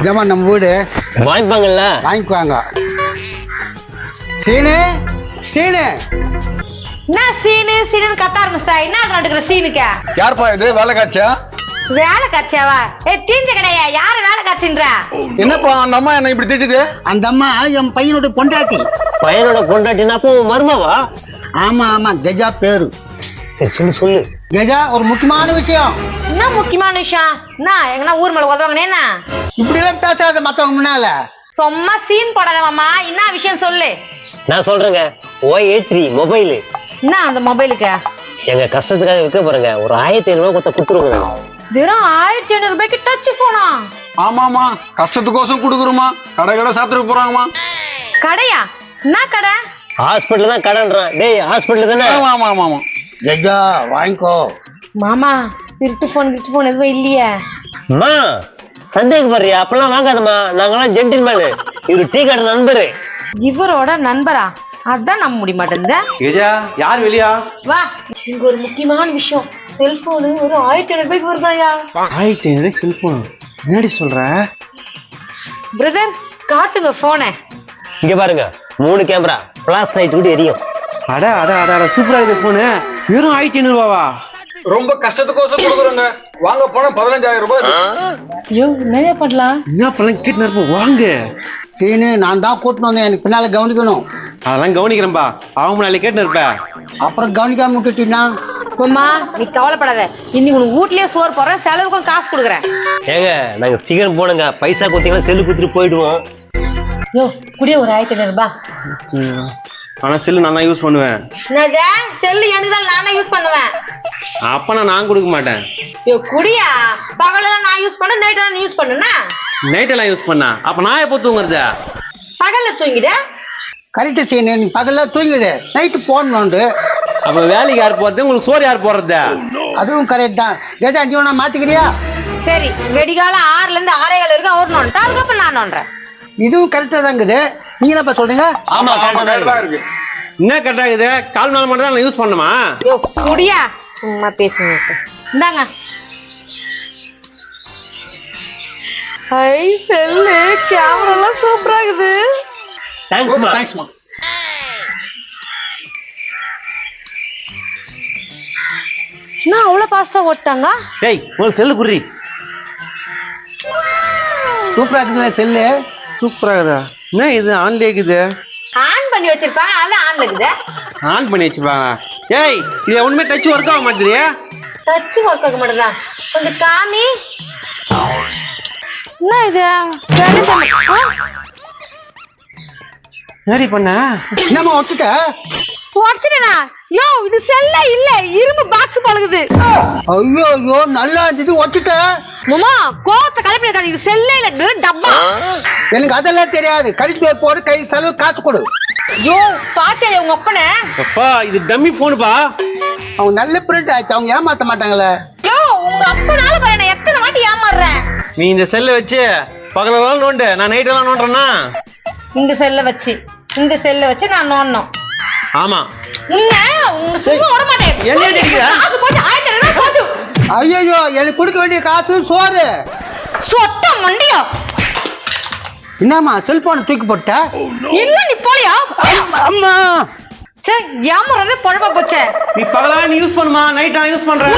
இதம்மா நம்ம வீடு. வாங்கிப்பாங்கல்ல? வாங்கிக்குவாங்க. சீனு சீனு. என்ன சீனு சீனு கத்த ஆரம்பிச்சா என்ன நடக்கிற சீனுக்கு? யார்ப்பா இது? வேலை காட்சியா? வேலை காட்சியாவா? ஏ தீஞ்ச கடையா? யாரு வேலை காட்சின்றா? என்னப்பா அந்த அம்மா என்ன இப்படி திட்டுது? அந்த அம்மா என் பையனோட பொண்டாட்டி. பையனோட பொண்டாட்டினா அப்போ உன் மருமவா? ஆமா ஆமா கெஜா பேரு. சரி சொல்லு சொல்லு. கெஜா ஒரு முக்கியமான விஷயம். என்ன முக்கியமான விஷயம்? என்ன எங்கன்னா ஊர் மேல உதவாங்கன்னு என்ன? இப்படி எல்லாம் பேசாத மத்தவங்க முன்னால. சும்மா சீன் போடாத மாமா. என்ன விஷயம் சொல்லு. நான் சொல்றேங்க. Y three mobile. என்ன அந்த மொபைலுக்கு? எங்க கஷ்டத்துக்காக விற்க போறேங்க. ஒரு ஆயிரத்தி ஐநூறு கொடுத்த கொடுத்துருங்க வெறும் ஆயிரத்தி ஐநூறு ரூபாய்க்கு டச் போனா ஆமாமா கஷ்டத்துக்கோசம் கொடுக்குறோமா கடை கடை சாத்துட்டு போறாங்கம்மா. கடையா? என்ன கடை? ஹாஸ்பிட்டல் தான் கடன்றான். டேய் ஹாஸ்பிட்டல் தானே? ஆமா ஆமா ஆமா ஆமா வாங்கிக்கோ. மாமா திருட்டு போன் கிட்டு போன் எதுவும் இல்லையே. அம்மா சந்தேகப்படுறியா அப்பெல்லாம் வாங்காதம்மா. நாங்கெல்லாம் ஜென்டில்மேனு இவரு டீ கடை நண்பரு. இவரோட நண்பரா? அதான் நம்ப முடிய மாட்டேங்குது. கெஜா யார் வெளியா? வா. இங்க ஒரு முக்கியமான விஷயம். செல்போனு ஒரு ஆயிரத்தி ஐநூறு ரூபாய்க்கு வருதாயா? ஆயிரத்தி ஐநூறு செல்போன் என்னடி சொல்ற? பிரதர் காட்டுங்க போனை இங்க பாருங்க. மூணு கேமரா பிளாஸ் லைட் கூட எரியும். அட அட அட அட சூப்பரா இருக்குது போனு வெறும் ஆயிரத்தி ஐநூறு ரூபாவா? ரொம்ப கஷ்டத்துக்கோசம் கொடுக்குறோங்க. வாங்க போனா பதினஞ்சாயிரம் ரூபாய். ஐயோ நிறைய பண்ணலாம். என்ன பண்ணலாம்? கேட்டு இருப்போம். வாங்க. சீனு நான் தான் கூட்டிட்டு வந்தேன். எனக்கு பின்னால கவனிக்கணும். அதெல்லாம் கவனிக்கிறேன்பா. அவங்க முன்னாடி கேட்டு இருப்ப. அப்புறம் கவனிக்காம விட்டுட்டீங்கன்னா அம்மா நீ கவலைப்படாத. இன்னைக்கு உனக்கு வீட்லயே சோறு போடுறேன் செலவுக்கும் காசு கொடுக்குறேன். ஏங்க நாங்க சீக்கிரம் போனுங்க பைசா கொடுத்தீங்கன்னா செல்லு குத்துட்டு போயிடுவோம். யோ குடிய ஒரு ஆயிரத்தி ஐநூறு ரூபாய் ஆனா செல்லு நான் தான் யூஸ் பண்ணுவேன். செல்லு எனக்கு தான் நானே யூஸ் பண்ணுவேன். அப்ப நான் நான் கொடுக்க மாட்டேன். யோ குடியா? பகல நான் யூஸ் பண்ண நைட் நான் யூஸ் பண்ணுனா? நைட் எல்லாம் யூஸ் பண்ணா? அப்ப நான் எப்போ தூங்குறது? பகல்ல தூங்கிட. கரெக்டு சீனு நீ பகல்ல தூங்கிடு. நைட்டு போன் நோண்டு அப்ப வேலைக்கு யார் போறது? உங்களுக்கு சோறு யார் போடுறது? அதுவும் கரெக்ட் தான். கெஜா நீ ஒன்றா மாத்திக்கிறியா? சரி வெடிகாலம் ஆறுல இருந்து ஆறே ஏழு வரைக்கும் அவர் நோண்டா அதுக்கப்புறம் நான் நோண்டுறேன் இதுவும் கரெக்டாக தான் இருக்குது நீங்க என்னப்பா சொல்றீங்க? ஆமா கரெக்டா கரெக்டா தான் இருக்கு. என்ன கரெக்டா இருக்குது? கால் நாள் மட்டும் தான் நான் யூஸ் பண்ணுமா? குடியா? சும்மா பேசுங்க இந்தாங்க ஐ செல்லு கேமரா எல்லாம் சூப்பரா இருக்குது தேங்க்ஸ்மா தேங்க்ஸ்மா என்ன அவ்வளவு பாஸ்டா ஓட்டாங்க டேய் உங்களுக்கு செல்லு குறி சூப்பரா இருக்குல்ல செல்லு சூப்பரா இருக்குதா என்ன இது ஆன்லயே இருக்குது பண்ணி வச்சிருப்பாங்க. அதான் ஆன்ல இருக்குது. ஆன் பண்ணி வச்சிருப்பாங்க. ஏய் இது ஒண்ணுமே டச் ஒர்க் ஆக மாட்டேது டச் ஒர்க் ஆக மாட்டேதா கொஞ்சம் காமி. என்ன இது? என்னடி பண்ண? என்னம்மா வச்சுட்ட உடைச்சிட்டேனா? யோ இது செல்ல இல்ல. இரும்பு பாக்ஸ் பழகுது ஐயோ ஐயோ நல்லா இருந்தது. வச்சுட்ட மாமா கோவத்தை கலப்பி இருக்காது இது செல்லே இல்ல. டப்பா. எனக்கு அதெல்லாம் தெரியாது. கடிச்சு போய் போடு கை செலவு காசு கொடு. யோ பாத்தியா உங்க அப்பனை அப்பா இது டம்மி போனுப்பா. அவங்க நல்ல பிரிண்ட் ஆச்சு அவங்க ஏமாத்த மாட்டாங்களே. யோ உங்க அப்பனால பாரு நான் எத்தனை வாட்டி ஏமாறுறேன். நீ இந்த செல்லை வச்சு பகலெல்லாம் நோண்டு நான் நைட் எல்லாம் நோண்டுறேன்னா? இந்த செல்ல வச்சு இந்த செல்ல வச்சு நான் நோண்டணும். ஆமா. உன்ன உங்க சும்மா விட மாட்டேன். என்ன அடிக்கிற? காசு போட்டு போச்சு ஐயோ எனக்கு கொடுக்க வேண்டிய காசு சோறு. சொட்ட மண்டியா. என்னம்மா செல்போனை தூக்கி போட்ட இல்ல நீ போலியா அம்மா. சே ஏமாறதே பொழப்பா போச்சே. நீ பகலா நீ யூஸ் பண்ணுமா? நைட் நான் யூஸ் பண்றேன்